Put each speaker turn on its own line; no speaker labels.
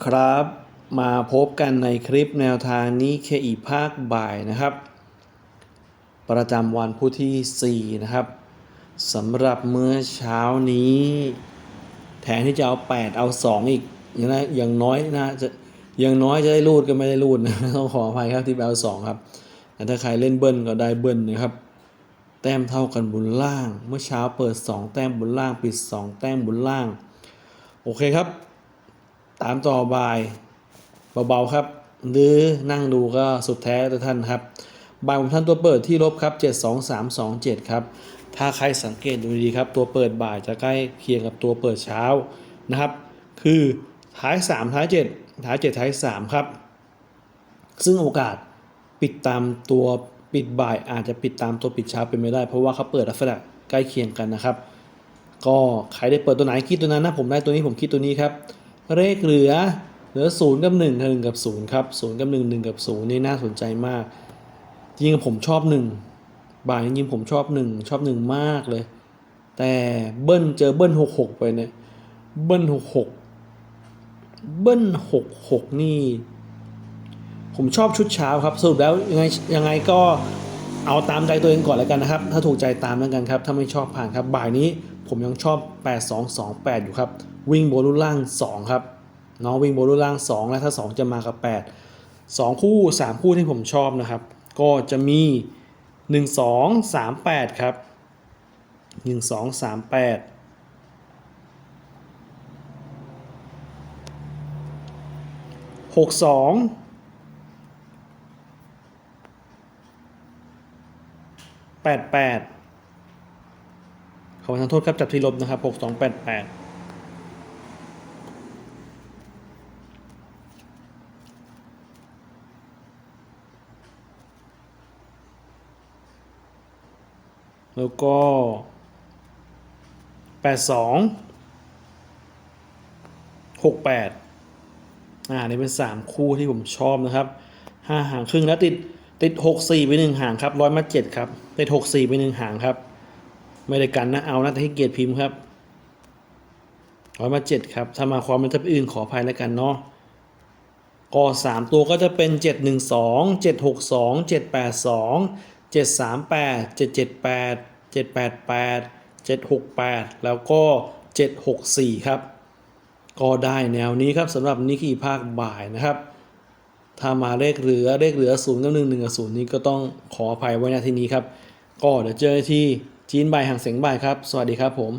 ครับ มาพบกันในคลิปแนวทางนี้เคอีภาคบ่ายนะครับ ประจำวันพุธที่ 4 นะครับสำหรับเมื่อเช้านี้ แทนที่จะเอา 8 เอา 2 อีกอย่างน้อย่างน้อยนะจะอย่างน้อยจะได้รูดก็ไม่ได้รูดนะต้องขออภัยครับที่เอา2ครับแต่ถ้าใครเล่นเบิ้ลก็ได้เบิ้ลนะครับแต้มเท่ากันบนล่าง เมื่อเช้าเปิด 2 แต้มบนล่าง ปิด 2 แต้มบนล่าง โอเคครับ ตามต่อบายเบาๆครับ หรือนั่งดูก็สุดแท้แต่ท่านครับบายของท่านตัวเปิดที่ลบครับ72327ครับถ้าใครสังเกตดูดีครับ ตัวเปิดบ่ายจะใกล้เคียงกับตัวเปิดเช้านะครับ คือท้าย 3 ท้าย 7 ท้าย 7 ท้าย 3 ครับ ซึ่งโอกาสปิดตามตัวปิดบ่ายอาจจะปิดตามตัวปิดเช้าเป็นไม่ได้ เพราะว่าเขาเปิดลักษณะใกล้เคียงกันนะครับ ก็ใครได้เปิดตัวไหนคิดตัวนั้นนะผมได้ตัวนี้ผมคิดตัวนี้ครับ เลขเหลือเหลือศูนย์กับหนึ่งหนึ่งกับศูนย์ครับศูนย์กับหนึ่งหนึ่งกับศูนย์นี่น่าสนใจมากจริงผมชอบหนึ่งบ่ายจริงผมชอบหนึ่งชอบหนึ่งมากเลย แต่เบิ้ลเจอเบิ้ลหกหกไปเนี่ยเบิ้ลหกหกเบิ้ลหกหกนี่ ผมชอบชุดเช้าครับสรุปแล้วยังไงยังไงก็เอาตามใจตัวเองก่อนแล้วกันนะครับ ถ้าถูกใจตามแล้วกันครับ ถ้าไม่ชอบผ่านครับ บ่ายนี้ผมยังชอบ 8228 อยู่ครับ วิ่งโบลลุล่าง 2 ครับน้องวิ่งโบลลุล่าง 2 แล้วถ้า 2 จะมากับ 8 2 คู่ 3 คู่ที่ผมชอบนะครับ ก็จะมี 1 2 3 8 ครับ 1 2 3 8 6 2 8 8ขอปดแประทางโทษครับจับที่ลบนะครับหกสองแปดแปด แล้วก็แปดสองหกแปดอ่านี่เป็นสามคู่ที่ผมชอบนะครับห้าหางครึ่งแล้วติดติดหกสี่ไปหนึ่งหางครับร้อยมาเจ็ดครับ ติดหกสี่ไปหนึ่งหางครับ ไม่ได้กันนะเอานะแต่ให้เกียรติพิมพ์ครับร้อยมาเจ็ดครับ ถ้ามาความเป็นทับอื่นขออภัยแล้วกันเนาะก็สามตัวก็จะเป็นเจ็ด หนึ่งสองเจ็ดสองเจ็ดแปดสองเจ็ดสามแปดเจ็ดเจ็ดแปดเจ็ดแปดแปดเจ็ดหกแปดแล้วก็เจ็ดหกสี่ครับ ก็ได้แนวนี้ครับสำหรับนิกี้ภาคบ่ายนะครับ ถ้ามาเลขเหลือเลขเหลือ0ูนย์กับหนึ่งหนึ่งกับศูนย์นี้ก็ต้องขออภัยไว้ณที่นี้ครับ ก็เดี๋ยวเจอที่จีนบ่ายห่างเสียงบ่ายครับ สวัสดีครับผม